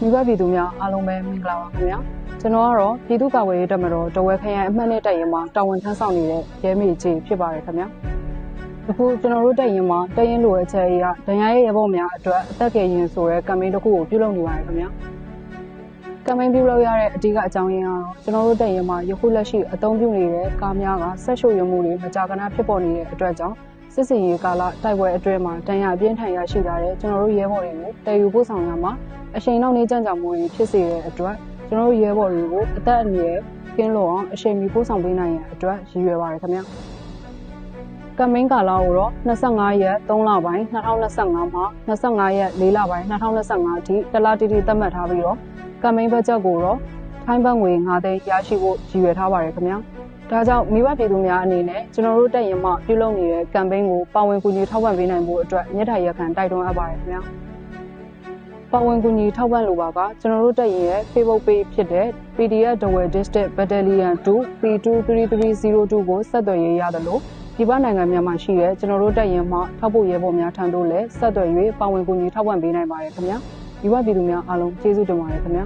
မိဘပြည်သူများအားလုံးပဲမင်္ဂလာပါခင်ဗျာကျွန်တော်ကတော့ပြည်သူ့ကာကွယ်ရေးတပ်မတော်တဝဲခရိုင်အမှတ်နဲ့တပ်ရင်မှာတာဝန်ထမ်းဆောင်နေတဲ့ရဲမေကြီးဖြစ်ပါတယ်ခင်ဗျာအခုကျွန်တော်တို့တပ်ရင်မှာတပ်ရင်လိုအပ်ချက်အရဒဏ်ရာရဲ့ရဲဘော်များအတွက်အသက်ကယ်ရင်ဆိုတဲ့ကမ်ပိန်းတစ်ခုကိုပြုလုပ်နေပါတယ်ခင်ဗျာကမ်ပိန်းပြုလုပ်ရတဲ့အဓိကအကြောင်းရင်းကတော့ကျွန်တော်တို့တပ်ရင်မှာယခုလက်ရှိအသုံးပြုနေတဲ့ကားများကဆက်ရှုပ်ရမှုတွေမကြာခဏဖြစ်ပေါ်နေတဲ့အတွက်ကြောင့် စစ်စင်ရေးကာလတိုက်ပွဲအတွင်းမှာတန်ရာအပြင်းထန်ရရှိလာတဲ့ကျွန်တော်တို့ရဲဘော်တွေကိုတည်ယူပို့ဆောင်ရမှာအချိန်နောက်နေကြကြမှုတွေဖြစ်စေတဲ့အတွက်ကျွန်တော်တို့ရဲဘော်တွေကိုအသက်အန္တရာယ်ကင်းလို့အောင်အချိန်မီပို့ဆောင်ပေးနိုင်ရန်အတွက်ရည်ရွယ်ပါတယ်ခင်ဗျာကမင်းကာလာကိုတော့25ရက်3လပိုင်း2025မှာ25ရက်4လပိုင်း2025အထိတလားတီတီသတ်မှတ်ထားပြီးတော့ကမင်းဘတ်ဂျက်ကိုတော့ထိုင်းဘတ်ငွေ9သိန်းရရှိဖို့ရည်ရွယ်ထားပါတယ်ခင်ဗျာ ဒါကြောင့်မိဘပြည်သူများအနေနဲ့ကျွန်တော်တို့တက်ရင်မှပြုလုပ်နေတဲ့ကမ်ပိန်းကိုပါဝင်ကူညီထောက်ပံ့ပေးနိုင်ဖို့အတွက်မြစ်ထိုင်ရက်ခံတိုက်တွန်းအပ်ပါတယ်ခင်ဗျာပါဝင်ကူညီထောက်ပံ့လိုပါကကျွန်တော်တို့တက်ရင်ရဲ့ Facebook page ဖြစ်တဲ့ PDF Dawei District Battalion 2 P23302 ကိုဆက်သွယ်ရေးရတယ်လို့ဒီပနိုင်ငံများမှာရှိတဲ့ကျွန်တော်တို့တက်ရင်မှထောက်ဖို့ရဲဘော်များထံသို့လည်းဆက်သွယ်၍ပါဝင်ကူညီထောက်ပံ့ပေးနိုင်ပါတယ်ခင်ဗျာမိဘပြည်သူများအားလုံးကျေးဇူးတင်ပါတယ်ခင်ဗျာ